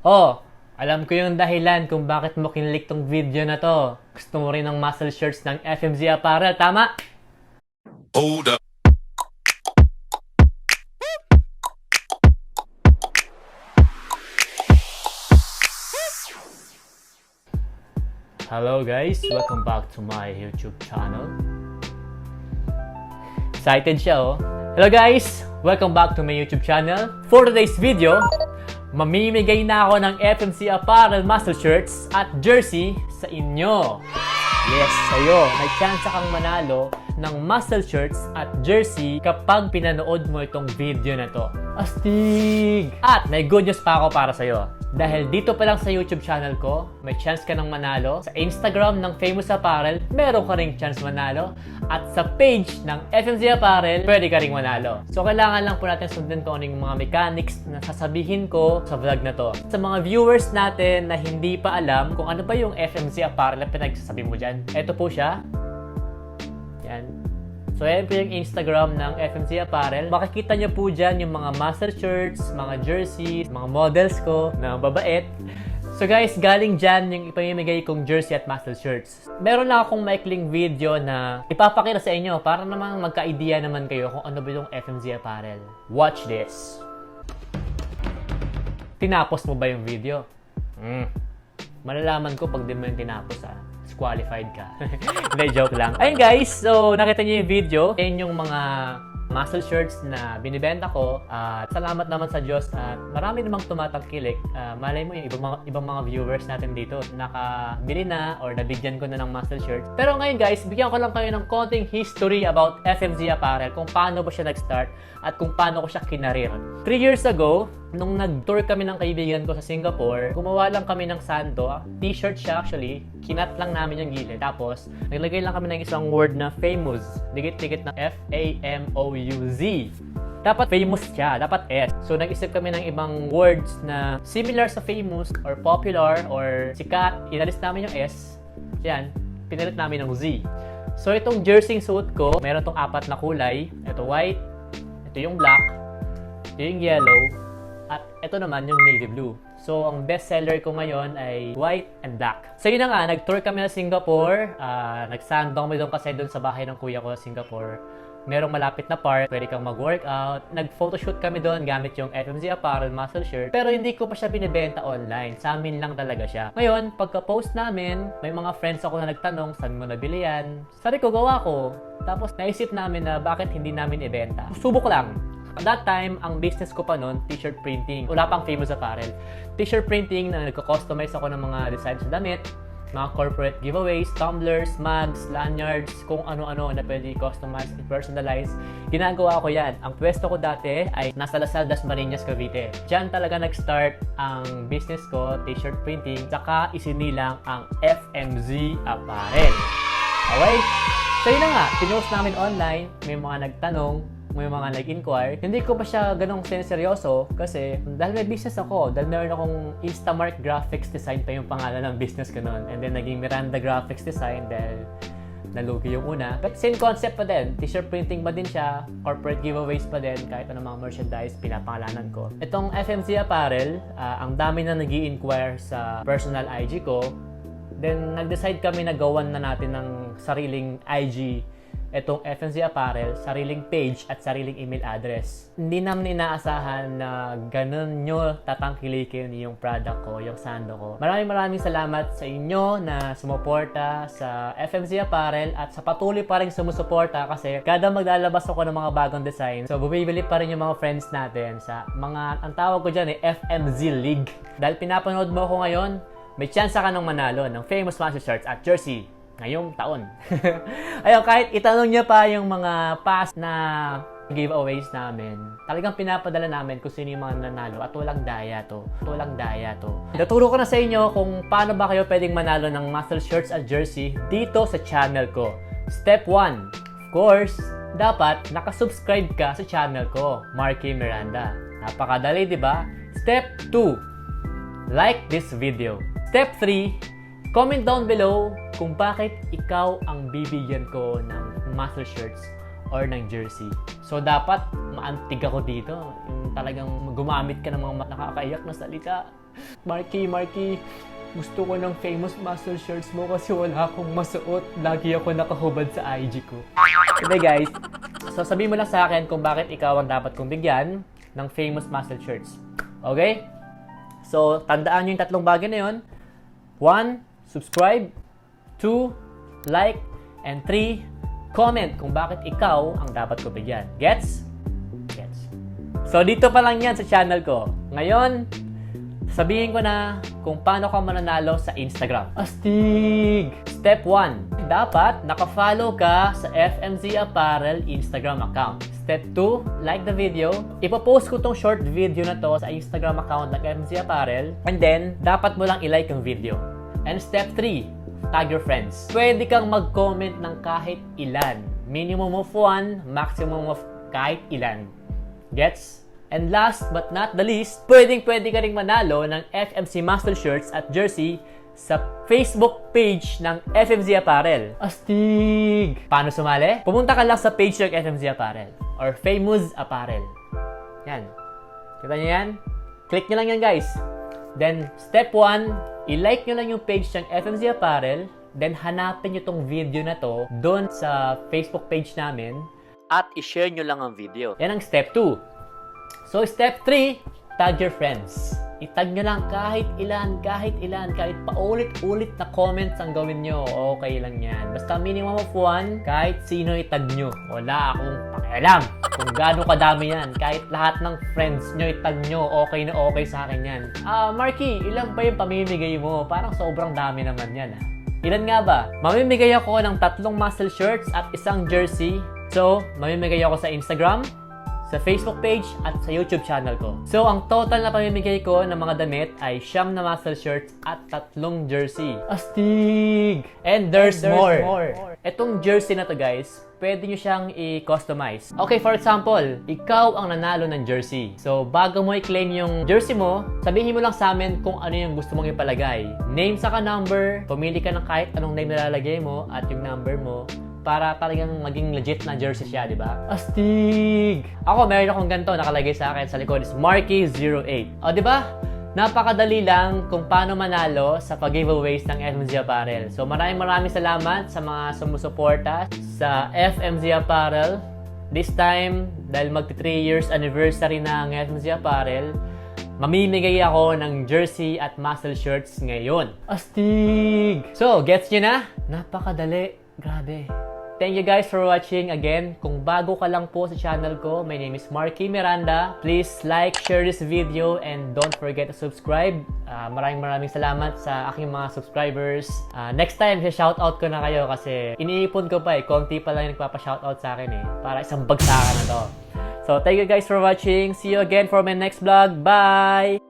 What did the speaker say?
Oh, alam ko yung dahilan kung bakit mo kinlik tong video na to. Gusto mo rin ng muscle shirts ng FMZ Apparel, tama? Hold up. Hello guys, welcome back to my YouTube channel. Excited siya oh. Hello guys, welcome back to my YouTube channel. For today's video, mamimigay na ako ng FMC Apparel muscle shirts at jersey sa inyo. Yes, sa'yo. May chance kang manalo ng muscle shirts at jersey kapag pinanood mo itong video na to. Astig! At may good news pa ako para sa'yo. Dahil dito pa lang sa YouTube channel ko, may chance ka ng manalo. Sa Instagram ng Famous Apparel, meron ka ring chance manalo. At sa page ng FMZ Apparel, pwede ka ring manalo. So kailangan lang po natin sundin kung yung mga mechanics na sasabihin ko sa vlog na to. Sa mga viewers natin na hindi pa alam kung ano ba yung FMZ Apparel na pinagsasabi mo dyan, eto po siya. So, ayan po yung Instagram ng FMC Apparel. Makikita nyo po dyan yung mga master shirts, mga jerseys, mga models ko na babait. So guys, galing dyan yung ipamimigay kong jersey at muscle shirts. Meron lang akong maikling video na ipapakita sa inyo para naman magka-idea naman kayo kung ano ba yung FMZ Apparel. Watch this. Tinapos mo ba yung video? Hmm. Malalaman ko pag di mo yung tinapos ah. Disqualified ka. Hindi, joke lang. Ayun guys, so nakita niyo yung video. Ayun yung mga muscle shirts na binibenta ko. At salamat naman sa Diyos at marami namang tumatangkilik. Ah, malay mo yung ibang mga, ibang mga viewers natin dito nakabili na or nabigyan ko na ng muscle shirts. Pero ngayon guys, bigyan ko lang kayo ng konting history about FMZ Apparel, kung paano ba siya nag-start at kung paano ko siya kinarir. Three years ago, nung nag-tour kami ng kaibigan ko sa Singapore, gumawa lang kami ng sando. T-shirt siya actually. Kinat lang namin yung gilid. Tapos, naglagay lang kami ng isang word na famous. Dikit-dikit na F-A-M-O-U-Z. Dapat famous siya, dapat S. So, nag-isip kami ng ibang words na similar sa famous or popular or sikat. Inalis namin yung S. Yan, pinalit namin ng Z. So, itong jersey suit ko, meron tong apat na kulay. Ito white, ito yung black, ito yung yellow, ito naman yung navy blue. So, ang best seller ko ngayon ay white and black. So, yun na nga, nag-tour kami sa Singapore. Uh, Nag-sandbang kami doon kasi doon sa bahay ng kuya ko sa Singapore. Merong malapit na park, pwede kang mag-workout. Nag-photoshoot kami doon gamit yung FMZ Apparel muscle shirt. Pero hindi ko pa siya binibenta online. Sa amin lang talaga siya. Ngayon, pagka-post namin, may mga friends ako na nagtanong, saan mo nabili yan? Sabi ko, gawa ko. Tapos naisip namin na bakit hindi namin ibenta. Subok lang. At that time, ang business ko pa noon, t-shirt printing. Wala pang famous apparel. T-shirt printing na nagko-customize ako ng mga designs sa damit, mga corporate giveaways, tumblers, mugs, lanyards, kung ano-ano na pwede customize and personalize. Ginagawa ko yan. Ang pwesto ko dati ay nasa Lasal, Dasmariñas, Cavite. Diyan talaga nag-start ang business ko, t-shirt printing, saka isinilang ang FMZ Apparel. Okay? So yun na nga, pinost namin online, may mga nagtanong, may mga nag-inquire. Hindi ko pa siya ganong seryoso kasi dahil may business ako, dahil meron akong Instamark Graphics Design pa yung pangalan ng business ko noon. And then naging Miranda Graphics Design dahil nalugi yung una. But same concept pa din. T-shirt printing pa din siya. Corporate giveaways pa din. Kahit ano mga merchandise, pinapangalanan ko. Itong FMC Apparel, ah, ang dami na nag inquire sa personal IG ko. Then, nag-decide kami na gawan na natin ng sariling IG itong FNC Apparel, sariling page at sariling email address. Hindi namin inaasahan na ganun nyo tatangkilikin yung product ko, yung sando ko. Maraming maraming salamat sa inyo na sumuporta sa FMC Apparel at sa patuloy pa rin sumusuporta kasi kada maglalabas ako ng mga bagong design, so bumibili pa rin yung mga friends natin sa mga, ang tawag ko dyan eh, FMZ League. Dahil pinapanood mo ako ngayon, may chance ka nang manalo ng famous master shirts at jersey ngayong taon. Ayun, kahit itanong niya pa yung mga past na giveaways namin, talagang pinapadala namin kung sino yung mga nanalo at walang daya to. Walang daya to. Naturo ko na sa inyo kung paano ba kayo pwedeng manalo ng muscle shirts at jersey dito sa channel ko. Step 1, of course, dapat nakasubscribe ka sa channel ko, Marky Miranda. Napakadali, di ba? Step 2, like this video. Step 3, Comment down below kung bakit ikaw ang bibigyan ko ng muscle shirts or ng jersey. So dapat maantig ako dito. Yung talagang gumamit ka ng mga nakakaiyak na salita. Marky, Marky, gusto ko ng famous muscle shirts mo kasi wala akong masuot. Lagi ako nakahubad sa IG ko. Okay guys, so sabihin mo lang sa akin kung bakit ikaw ang dapat kong bigyan ng famous muscle shirts. Okay? So, tandaan nyo yung tatlong bagay na yun. One, subscribe. Two, like. And three, comment kung bakit ikaw ang dapat ko bigyan. Gets? Gets. So, dito pa lang yan sa channel ko. Ngayon, sabihin ko na kung paano ka mananalo sa Instagram. Astig! Step 1. Dapat nakafollow ka sa FMZ Apparel Instagram account. Step 2, like the video. Ipopost ko tong short video na to sa Instagram account ng FMZ Apparel. And then, dapat mo lang ilike yung video. And step 3, tag your friends. Pwede kang mag-comment ng kahit ilan. Minimum of 1, maximum of kahit ilan. Gets? And last but not the least, pwedeng pwede ka ring manalo ng FMC Muscle Shirts at Jersey sa Facebook page ng FMZ Apparel. Astig! Paano sumali? Pumunta ka lang sa page ng FMZ Apparel or Famous Apparel. Yan. Kita niyo yan? Click nyo lang yan guys. Then, step 1, i-like nyo lang yung page ng FMZ Apparel. Then, hanapin nyo tong video na to doon sa Facebook page namin at i-share nyo lang ang video. Yan ang step 2. So, step 3, tag your friends. Itag nyo lang kahit ilan, kahit ilan, kahit paulit-ulit na comments ang gawin nyo. Okay lang yan. Basta minimum of one, kahit sino itag nyo. Wala akong pakialam kung gaano kadami yan. Kahit lahat ng friends nyo itag nyo, okay na okay sa akin yan. Ah, Marky, ilan ba yung pamimigay mo? Parang sobrang dami naman yan ah. Ilan nga ba? Mamimigay ako ng tatlong muscle shirts at isang jersey. So, mamimigay ako sa Instagram, sa Facebook page at sa YouTube channel ko. So, ang total na pamimigay ko ng mga damit ay siyam na muscle shirts at tatlong jersey. Astig! And there's, more. Itong jersey na to guys, pwede nyo siyang i-customize. Okay, for example, ikaw ang nanalo ng jersey. So, bago mo i-claim yung jersey mo, sabihin mo lang sa amin kung ano yung gusto mong ipalagay. Name saka number, pumili ka ng kahit anong name na lalagay mo at yung number mo para talagang maging legit na jersey siya, di ba? Astig! Ako, meron akong ganito nakalagay sa akin sa likod is Marky08. O, di ba? Napakadali lang kung paano manalo sa pag-giveaways ng FMZ Apparel. So, maraming maraming salamat sa mga sumusuporta sa FMZ Apparel. This time, dahil magti 3 years anniversary na ang FMZ Apparel, mamimigay ako ng jersey at muscle shirts ngayon. Astig! So, gets nyo na? Napakadali. Grabe. Thank you guys for watching. Again, kung bago ka lang po sa channel ko, my name is Marky Miranda. Please like, share this video, and don't forget to subscribe. Ah, maraming maraming salamat sa aking mga subscribers. Ah, next time, shoutout ko na kayo kasi iniipon ko pa eh. Konti pa lang yung nagpapa-shoutout sa akin eh. Para isang bagsakan na to. So, thank you guys for watching. See you again for my next vlog. Bye!